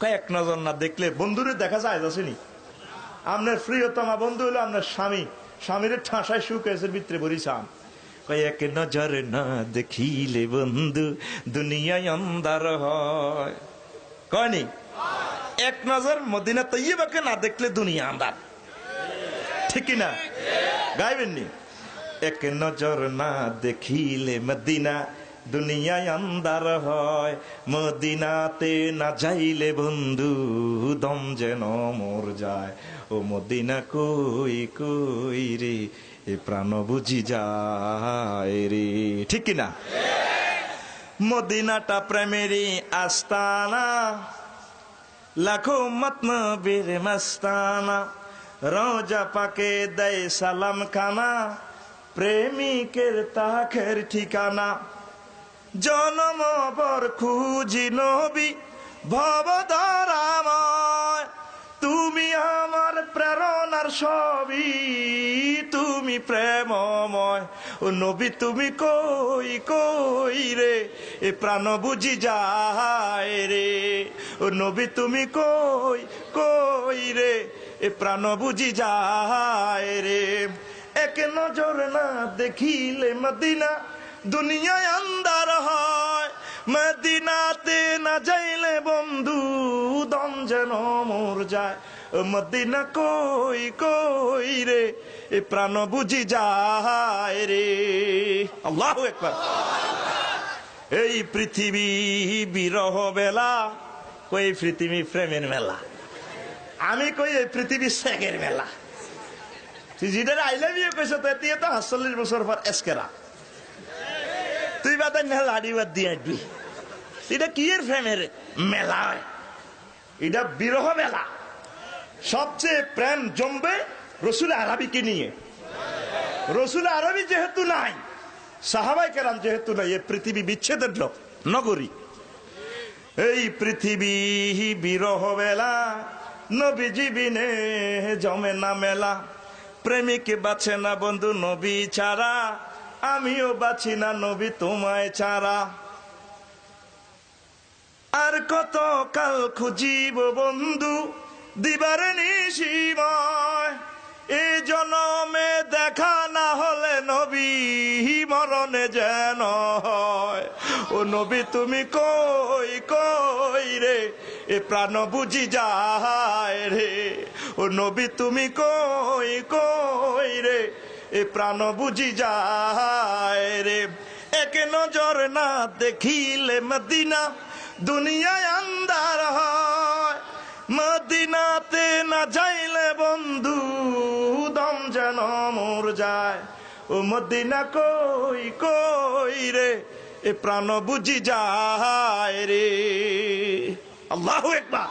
কয়েক নজর না দেখলে বন্ধুরে দেখা যায় আসেনি আপনার প্রিয়তমা বন্ধু হলো আপনার স্বামী। স্বামীর ঠাসায় সুখ এসে ভিতরে বরিছান কয়েক নজর না দেখিলে বন্ধু, দুনিয়ায় অন্ধার হয়। কয়নি? এক নজর মদিনা তৈবাকে না দেখলে দুনিয়া আন্দার ঠিক না? গাইবেননি? এক নজর না দেখিলে মদিনা দুনিয়ায় আন্দার হয়, মদিনাতে না যাইলে বন্ধু দম যেন মোর যায়। ও মদিনা কই কই রে? এ প্রাণ বুঝি যায় রে। ঠিক কি না মদিনাটা প্রেমেরই আস্তানা, লাখো মতনবীর মস্তানা। রোজা পাকে দেয় সালাম খানা প্রেমিকের তাখের ঠিকানা। জনম বর খুঁজি নবী ভবদারাময় তুমি আমার প্রেরণার সবই তুমি প্রেমময়। ও নবী, তুমি কই কই রে? এ প্রাণ বুঝি যায় রে। ও নবী, তুমি কই কই রে? এ প্রাণ বুঝি যায় রে। এক নজর না দেখিলে মদিনা দুনিয়ায় আন্দার হয়। মদিনাতে না যাইলে বন্ধু দম যেন মোর যায়। মদিনা কই কই রে? এ প্রাণ বুঝি যায় রে। আল্লাহ একবার এই পৃথিবী বিরহ বেলা, কই পৃথিবী প্রেমের মেলা? আমি কই এই পৃথিবী সেগের মেলা? যেটা আই লাভ ইউ কইছ তো সাতচল্লিশ বছর পর এসকেরা। এটা মেলা? বিরহ মেলা। সবচেয়ে প্রেম জমবে রসুল আরবিকে নিয়ে। রসুল আরবি যেহেতু নাই সাহাবাই কেরাম যেহেতু নাই, এ পৃথিবী বিচ্ছেদের নগরী। এই পৃথিবী বিরহ বেলা নবী জীবিনে জমে না মেলা। প্রেমিক বাছে না বন্ধু নবী ছাড়া আমিও বাছি না নবী তোমায় ছাড়া। আর কত কাল খুঁজিব বন্ধু দিবার নিশিময়? এ জনমে দেখা না হলে নবী মরণে যেন হয়। ও নবী তুমি কই কই রে? এ প্রাণ বুঝি যায় রে। ও নবী তুমি কই কই রে? এ প্রাণ বুঝি যায় রে। এক নজর না দেখিলে মদিনা দুনিয়ায় আন্দার হয়। মদিনাতে না যাইলে বন্ধু দম যেন মোর যায়। ও মদিনা কই কই রে? এ প্রাণ বুঝি যায় রে। আল্লাহ একবার।